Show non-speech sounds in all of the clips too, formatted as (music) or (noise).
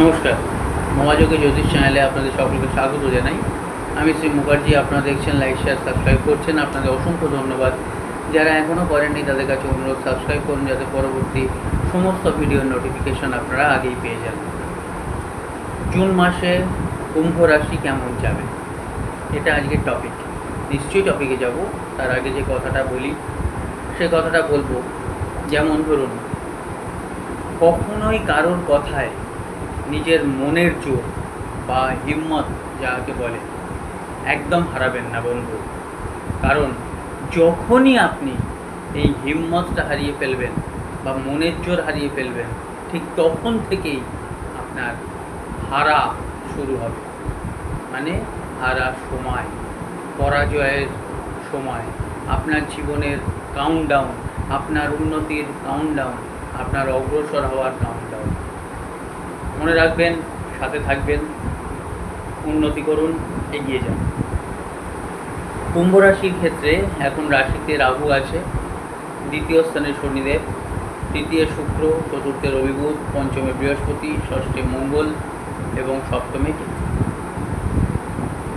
নমস্কার। মহাযোগে জ্যোতিষ চ্যানেলে আপনাদের সকলকে স্বাগত জানাই। আমি শ্রী মুখার্জি, আপনারা দেখছেন লাইক, শেয়ার, সাবস্ক্রাইব করছেন। আপনাদের অসংখ্য ধন্যবাদ। যারা এখনও করেননি, তাদের কাছে অনুরোধ, সাবস্ক্রাইব করুন যাতে পরবর্তী সমস্ত ভিডিওর নোটিফিকেশন আপনারা আগেই পেয়ে যান। জুন মাসে কুম্ভ রাশি কেমন যাবে? এটা আজকের টপিক নিশ্চয়ই টপিকে যাব। তার আগে যে কথাটা বলি, সে কথাটা বলব। যেমন ধরুন, কখনোই কারোর কথায় নিজের মনের জোর বা হিম্মত যাকে বলে, একদম হারাবেন না বন্ধু। কারণ যখনই আপনি এই হিম্মতটা হারিয়ে ফেলবেন বা মনের জোর হারিয়ে ফেলবেন, ঠিক তখন থেকেই আপনার হারা শুরু হবে। মানে হারা সময়, পরাজয়ের সময়, আপনার জীবনের কাউন্টডাউন আপনার উন্নতির কাউন্টডাউন আপনার অগ্রসর হওয়ার কাউন্টডাউন মনে রাখবেন, সাথে থাকবেন, উন্নতি করুন, এগিয়ে যান। কুম্ভ রাশির ক্ষেত্রে এখন রাশিতে রাহু আছে, দ্বিতীয় স্থানে শনিদেব, তৃতীয় শুক্র, চতুর্থে রবি বুধ পঞ্চমে বৃহস্পতি, ষষ্ঠে মঙ্গল এবং সপ্তমে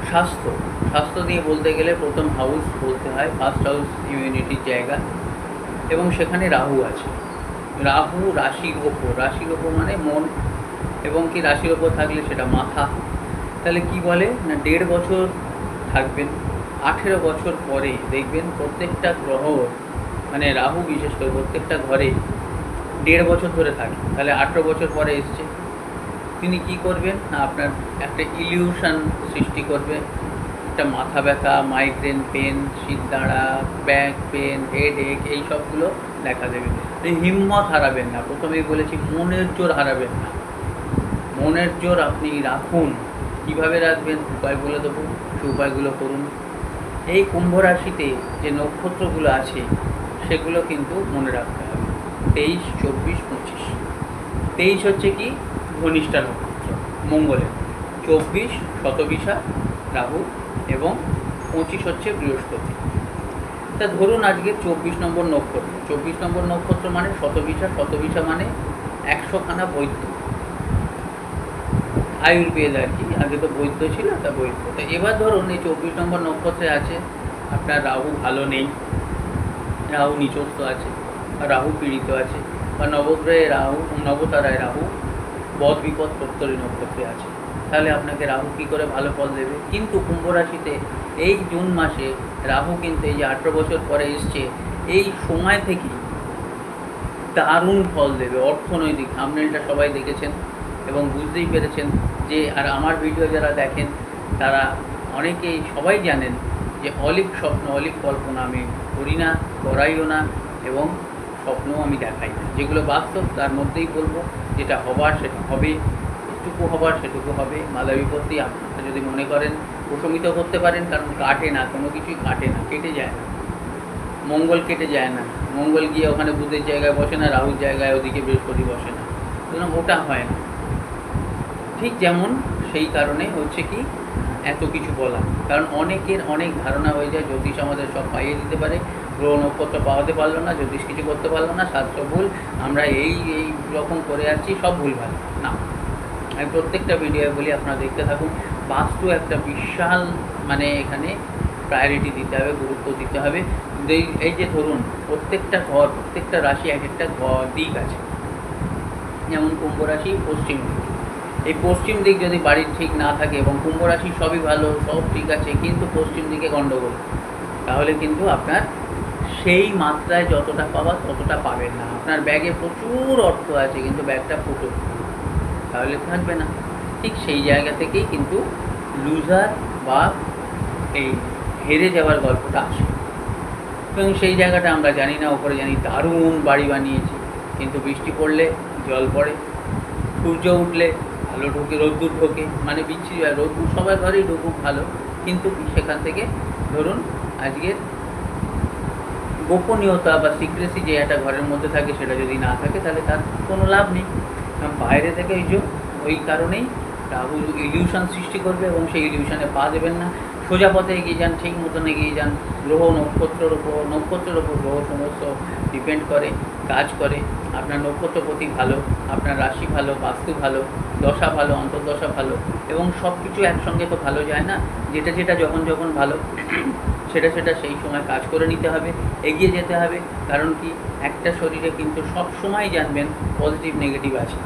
স্বাস্থ্য স্বাস্থ্য দিয়ে বলতে গেলে প্রথম হাউস বলতে হয় ফার্স্ট হাউস ইমিউনিটির জায়গা এবং সেখানে রাহু আছে। রাহু রাশির ওপর রাশির ওপর মানে মন এবং কি রাশির ওপর থাকলে সেটা মাথা। তাহলে কি বলে? না, দেড় বছর থাকবেন। আঠেরো বছর পরে দেখবেন প্রত্যেকটা গ্রহ মানে রাহু বিশেষ করে প্রত্যেকটা ঘরে দেড় বছর ধরে থাকে। তাহলে আঠেরো বছর পরে এসছে। তিনি কি করবেন? না, আপনার একটা ইলিউশন সৃষ্টি করবে। একটা মাথা ব্যথা মাইগ্রেন পেন শীতদাঁড়া ব্যাক পেন হেড এক এই সবগুলো দেখা দেবে। হিম্মত হারাবেন না। প্রথমেই বলেছি, মনের জোর হারাবেন না। মনের জোর আপনি রাখুন। কীভাবে রাখবেন? উপায় বলে দেবো সে উপায়গুলো করুন। এই কুম্ভ রাশিতে যে নক্ষত্রগুলো আছে, সেগুলো কিন্তু মনে রাখতে হবে। তেইশ, চব্বিশ, পঁচিশ। তেইশ হচ্ছে কি? ঘনিষ্ঠা নক্ষত্র, মঙ্গলের। চব্বিশ, শতবিশা, রাহু এবং পঁচিশ হচ্ছে বৃহস্পতি। তা ধরুন আজকে চব্বিশ নম্বর নক্ষত্র। চব্বিশ নম্বর নক্ষত্র মানে শতবিশা শতবিশা মানে একশোখানা বৈদ্য আয়ুর্বেদ আর কি? আগে তো বৈদ্য ছিল, তা বৈদ্য তো এবার ধরুন এই চব্বিশ নম্বর নক্ষত্রে আছে, আপনার রাহু ভালো নেই, রাহু নিচস্ত আছে, বা রাহু পীড়িত আছে, বা নবগ্রহে রাহু, নবতারায় রাহু, বদ বিপদ প্রত্যরী নক্ষত্রে আছে। তাহলে আপনাকে রাহু কী করে ভালো ফল দেবে? কিন্তু কুম্ভ রাশিতে এই জুন মাসে রাহু কিন্তু এই যে আঠেরো বছর পরে এসছে, এই সময় থেকেই দারুণ ফল দেবে, অর্থনৈতিক। থামনেলটা সবাই দেখেছেন। এবং বুঝতেই পেরেছেন যে, আর আমার ভিডিও যারা দেখেন, তারা অনেকেই সবাই জানেন যে, অলিক স্বপ্ন, অলিক কল্পনা আমি করি না, করাইও না এবং স্বপ্নও আমি দেখাই না। যেগুলো বাস্তব, তার মধ্যেই বলব, যেটা হবার সেটা হবে, যেটুকু হবার সেটুকু হবে। মালা বিপত্তি আপনারা যদি মনে করেন, প্রশমিত করতে পারেন, কারণ কাটে না, কোনো কিছুই কাটে না, কেটে যায় না। মঙ্গল কেটে যায় না। মঙ্গল গিয়ে ওখানে বুধের জায়গায় বসে না, রাহুর জায়গায় ওদিকে বৃহস্পতি বসে না। সুতরাং ওটা হয় না। ঠিক যেমন সেই কারণে হচ্ছে কি এত কিছু বলা। কারণ অনেকের অনেক ধারণা হয়ে যায়, জ্যোতিষ আমাদের সব পাইয়ে দিতে পারে। গ্রহ নক্ষত্র পাওয়াতে পারল না, জ্যোতিষ কিছু করতে পারল না, শাস্ত্র ভুল, আমরা এই এই রকম করে যাচ্ছি সব ভুল ভালো। না। আমি প্রত্যেকটা ভিডিও বলি, আপনারা দেখতে থাকুন। বাস্তু একটা বিশাল মানে এখানে প্রায়োরিটি দিতে হবে, গুরুত্ব দিতে হবে। এই যে ধরুন, প্রত্যেকটা ঘর, প্রত্যেকটা রাশি এক একটা ঘর দিক আছে। যেমন কুম্ভ রাশি, পশ্চিম এই পশ্চিম দিক যদি বাড়ির ঠিক না থাকে এবং কুম্ভ রাশি সবই ভালো, সব ঠিক আছে, কিন্তু পশ্চিম দিকে গণ্ডগোল তাহলে কিন্তু আপনার সেই মাত্রায় যতটা পাওয়া ততটা পাবেন না। আপনার ব্যাগে প্রচুর অর্থ আছে, কিন্তু ব্যাগটা ফুটো। তাহলে থাকবে না। ঠিক সেই জায়গা থেকেই কিন্তু লুজার বা এই হেরে যাওয়ার গল্পটা আসে। এবং সেই জায়গাটা আমরা জানি না, ওপরে জানি দারুণ বাড়ি বানিয়েছি। কিন্তু বৃষ্টি পড়লে, জল পড়ে, সূর্য উঠলে আলো ঢোকে, রোদ্দুর ঢোকে মানে বিচ্ছিরি রোদ্দুর সবার ঘরেই ঢুকুক ভালো, কিন্তু সেখান থেকে ধরুন আজকের গোপনীয়তা বা সিক্রেসি যে একটা ঘরের মধ্যে থাকে সেটা যদি না থাকে, তাহলে তার কোনো লাভ নেই। কারণ বাইরে থেকে ওই যে ওই কারণেই রাহু ইলিউশন সৃষ্টি করবে এবং সেই ইলিউশনে পা দেবেন না। সোজা পথে এগিয়ে যান, ঠিক মতন এগিয়ে যান। গ্রহ নক্ষত্রের উপর নক্ষত্রের উপর গ্রহ সমস্ত ডিপেন্ড করে, কাজ করে। আপনার নক্ষত্রপতি ভালো, আপনার রাশি ভালো, বাস্তু ভালো, দশা ভালো, অন্তর্দশা ভালো এবং সব কিছু একসঙ্গে তো ভালো যায় না। যেটা যেটা যখন যখন ভালো, সেটা সেটা সেই সময় কাজ করে নিতে হবে, এগিয়ে যেতে হবে। কারণ কি? একটা শরীরে কিন্তু সব সময় জানবেন পজিটিভ নেগেটিভ আছে।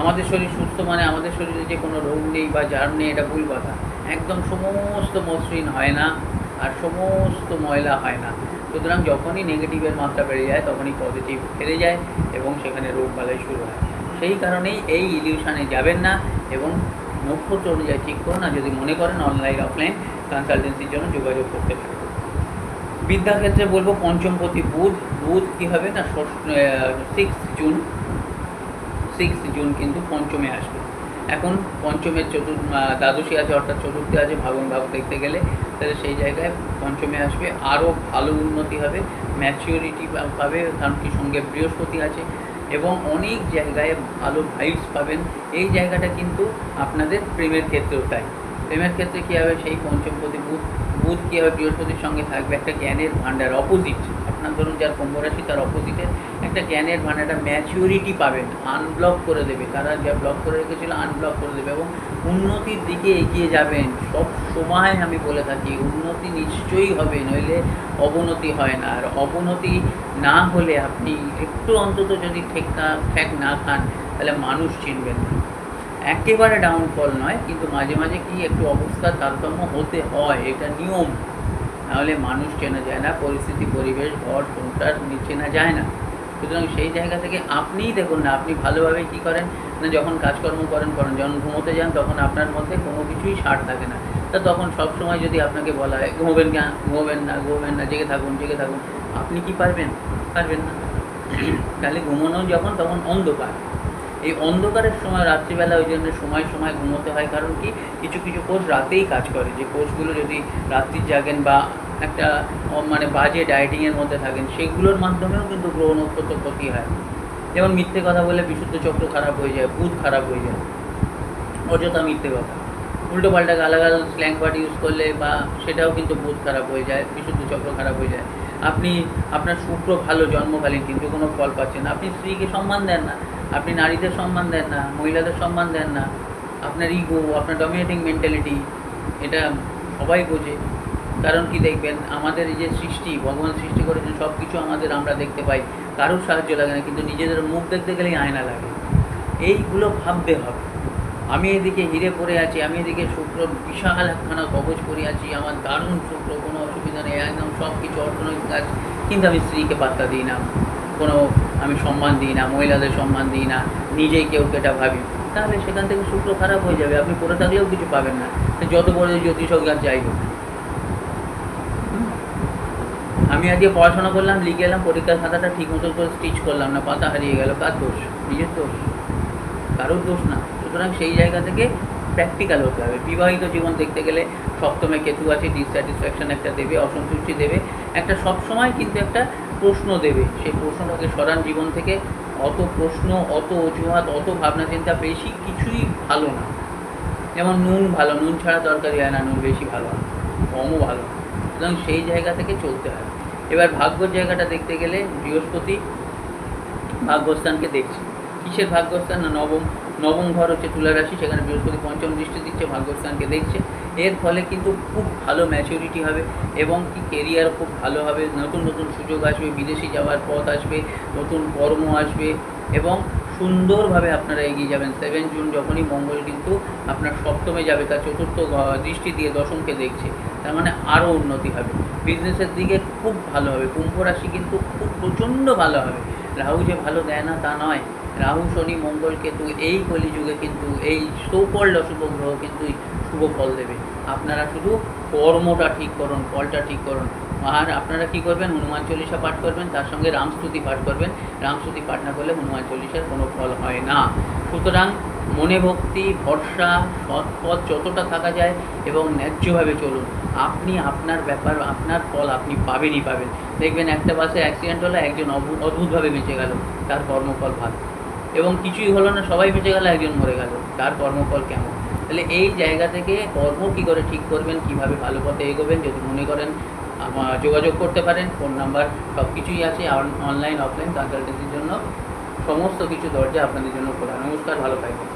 আমাদের শরীর সুস্থ মানে আমাদের শরীরে যে কোনো রোগ নেই বা জার নেই, এটা ভুল কথা। একদম সমস্ত মসৃণ হয় না আর সমস্ত ময়লা হয় না। সুতরাং যখনই নেগেটিভের মাত্রা বেড়ে যায়, তখনই পজিটিভ ফেলে যায় এবং সেখানে রোগ বালাই শুরু হয়। সেই কারণেই এই ইলিউশানে যাবেন না এবং নক্ষত্র অনুযায়ী ঠিক করুন না যদি মনে করেন অনলাইন অফলাইন কনসালটেন্সির জন্য যোগাযোগ করতে পারেন। বিদ্যাক্ষেত্রে বলব পঞ্চমপতি বুধ বুধ কী হবে না? সিক্স জুন সিক্স জুন কিন্তু পঞ্চমে আসবে। এখন পঞ্চমের চতুর্থ দ্বাদশী আছে, অর্থাৎ চতুর্থী আছে ভাগন ভাগ দেখতে গেলে, তাহলে সেই জায়গায় পঞ্চমে আসবে। আরও ভালো উন্নতি হবে ম্যাচিওরিটি পাবে, কারণ কি সঙ্গে বৃহস্পতি আছে, এবং অনেক জায়গায় ভালো ভাইবস পাবেন। এই জায়গাটা কিন্তু আপনাদের প্রেমের ক্ষেত্রেও তাই। প্রেমের ক্ষেত্রে কী হবে? সেই পঞ্চমপতি বুধ বুধ কী হবে? বৃহস্পতির সঙ্গে থাকবে একটা জ্ঞানের ভাণ্ডার অপোজিট আপনার ধরুন যার কুম্ভ রাশি, তার অপোজিটে একটা জ্ঞানের মানে একটা ম্যাচিউরিটি পাবেন আনব্লক করে দেবে। তারা যা ব্লক করে রেখেছিল আনব্লক করে দেবে এবং উন্নতির দিকে এগিয়ে যাবেন। সব সময় আমি বলে থাকি, উন্নতি নিশ্চয়ই হবে, নইলে অবনতি হয় না। আর অবনতি না হলে আপনি একটু অন্তত যদি ঠেক না ঠেক না খান, তাহলে মানুষ চিনবেন না। একেবারে ডাউনফল নয়, কিন্তু মাঝে মাঝে কি একটু অবস্থার তারতম্য হতে হয়, এটা নিয়ম। নাহলে মানুষ চেনা যায় না, পরিস্থিতি, পরিবেশ, ঘর, সংসার চেনা যায় না। সুতরাং সেই জায়গা থেকে আপনিই দেখুন না, আপনি ভালোভাবে কি করেন, না যখন কাজকর্ম করেন করেন। যখন ঘুমোতে যান, তখন আপনার মধ্যে কোনো কিছুই সার থাকে না। তা তখন সব সময় যদি আপনাকে বলা হয়, ঘুমোবেন না ঘুমোবেন না ঘুমোবেন না, জেগে থাকুন জেগে থাকুন। আপনি কি পারবেন? পারবেন না। (clears throat) তাহলে ঘুমানো যখন, তখন অন্ধকার। এই অন্ধকারের সময়, রাত্রিবেলা ওই জন্য সময় সময় ঘুমোতে হয়। কারণ কি? কিছু কিছু কোষ রাতেই কাজ করে। যে কোষগুলো যদি রাত্রি জাগেন বা একটা মানে বাজে ডায়েটিংয়ের মধ্যে থাকেন, সেগুলোর মাধ্যমেও কিন্তু গ্রহ নক্ষত্র ক্ষতি হয়। যেমন মিথ্যে কথা বলে বিশুদ্ধ চক্র খারাপ হয়ে যায় বুধ খারাপ হয়ে যায়। অযথা মিথ্যে কথা। উল্টো পাল্টা গালাগাল স্ল্যাং ওয়ার্ড ইউজ করলে বা সেটাও কিন্তু বুধ খারাপ হয়ে যায়, বিশুদ্ধ চক্র খারাপ হয়ে যায়। আপনি, আপনার শুক্র ভালো জন্মকালীন, কিন্তু কোনো ফল পাচ্ছেন আপনি স্ত্রীকে সম্মান দেন না। আপনি নারীদের সম্মান দেন না, মহিলাদের সম্মান দেন না। আপনার ইগো আপনার ডমিনেটিং মেন্টালিটি এটা সবাই বোঝে। কারণ কি দেখবেন, আমাদের এই যে সৃষ্টি, ভগবান সৃষ্টি করেছেন সব কিছু আমাদের, আমরা দেখতে পাই। কারোর সাহায্য লাগে না, কিন্তু নিজেদের মুখ দেখতে গেলেই আয়না লাগে। এইগুলো ভাবতে হবে। আমি এদিকে হিরে পড়ে আছি, আমি এদিকে শুক্র, বিশাল একখানা কবচ পরে আছি, আমার দারুণ শুক্র, কোনো অসুবিধা নেই, একদম সব কিছু অর্থনৈতিক কাজ, কিন্তু আমি স্ত্রীকে পাত্তা দিই না। কোনো আমি সম্মান দিই না, মহিলাদের সম্মান দিই না, নিজেই কেউ কেটা ভাবি তাহলে সেখান থেকে শুক্র খারাপ হয়ে যাবে, আপনি পড়ে থাকলেও কিছু পাবেন না। যত বড় জ্যোতিষক আর যাই হোক। আমি আজকে পড়াশোনা করলাম, লিখে এলাম, পরীক্ষার খাতাটা ঠিক মতো করে স্টিচ করলাম না, পাতা হারিয়ে গেল, কার দোষ? নিজের দোষ। কারোর দোষ না। সুতরাং সেই জায়গা থেকে প্র্যাকটিক্যাল হতে হবে। বিবাহিত জীবন দেখতে গেলে সপ্তমে কেতু আছে ডিসস্যাটিসফ্যাকশন একটা দেবে, অসন্তুষ্টি দেবে। একটা সবসময় কিন্তু একটা প্রশ্ন দেবে। সেই প্রশ্নটাকে সরান জীবন থেকে। অত প্রশ্ন, অত অজুহাত, অত ভাবনা চিন্তা বেশি কিছুই ভালো না। যেমন নুন ভালো, নুন ছাড়া তরকারি হয় না, নুন বেশি ভালো কমও ভালো সুতরাং সেই জায়গা থেকে চলতে হয়। এবার ভাগ্যর জায়গাটা দেখতে গেলে বৃহস্পতি ভাগ্যস্থানকে দেখছে। কিসের ভাগ্যস্থান? না নবম নবম ঘর হচ্ছে তুলা রাশি, সেখানে বৃহস্পতি পঞ্চম দৃষ্টি দিচ্ছে, ভাগ্যস্থানকে দেখছে। এর ফলে কিন্তু খুব ভালো ম্যাচুরিটি হবে এবং কি কেরিয়ার খুব ভালো হবে। নতুন নতুন সুযোগ আসবে, বিদেশি যাওয়ার পথ আসবে, নতুন কর্ম আসবে এবং সুন্দরভাবে আপনারা এগিয়ে যাবেন। সেভেন জুন যখনই মঙ্গল কিন্তু আপনার সপ্তমে যাবে, তার চতুর্থ দৃষ্টি দিয়ে দশমকে দেখছে। তার মানে আরও উন্নতি হবে। বিজনেসের দিকে খুব ভালো হবে। কুম্ভ রাশি কিন্তু খুব প্রচণ্ড ভালো হবে। রাহু যে ভালো দেয় না, তা নয়। রাহু, শনি, মঙ্গল কেতু, এই কলিযুগে কিন্তু, এই সৌকল্ড অশুভ গ্রহ কিন্তু শুভ ফল দেবে। আপনারা শুধু কর্মটা ঠিক করুন, ফলটা ঠিক করুন। আর আপনারা কি করবেন? হনুমান চল্লিশা পাঠ করবেন, তার সঙ্গে রামস্তুতি পাঠ করবেন। রামস্তুতি পাঠ না করলে হনুমান চল্লিশার কোনো ফল হয় না। সুতরাং মনে ভক্তি, ভরসা, সৎপথ যতটা থাকা যায় এবং ন্যায্যভাবে চলুন। আপনি আপনার ব্যাপার, আপনার ফল আপনি পাবেনই পাবেন। দেখবেন একটা বাসে অ্যাক্সিডেন্ট হলো, একজন অদ্ভুতভাবে বেঁচে গেল, তার কর্মফল ভালো। এবং কিছুই হলো না, সবাই বেঁচে গেল, একজন মরে গেল, তার কর্মফল কেমন? তাহলে এই জায়গা থেকে কর্ম কি করে ঠিক করবেন, কীভাবে ভালো পথে এগোবেন, যদি মনে করেন যোগাযোগ করতে পারেন, ফোন নাম্বার সব কিছুই আছে অনলাইন, অফলাইন কনসালটেন্সির জন্য। সমস্ত কিছু দরজা আপনাদের জন্য খোলা। নমস্কার, ভালো থাকবেন।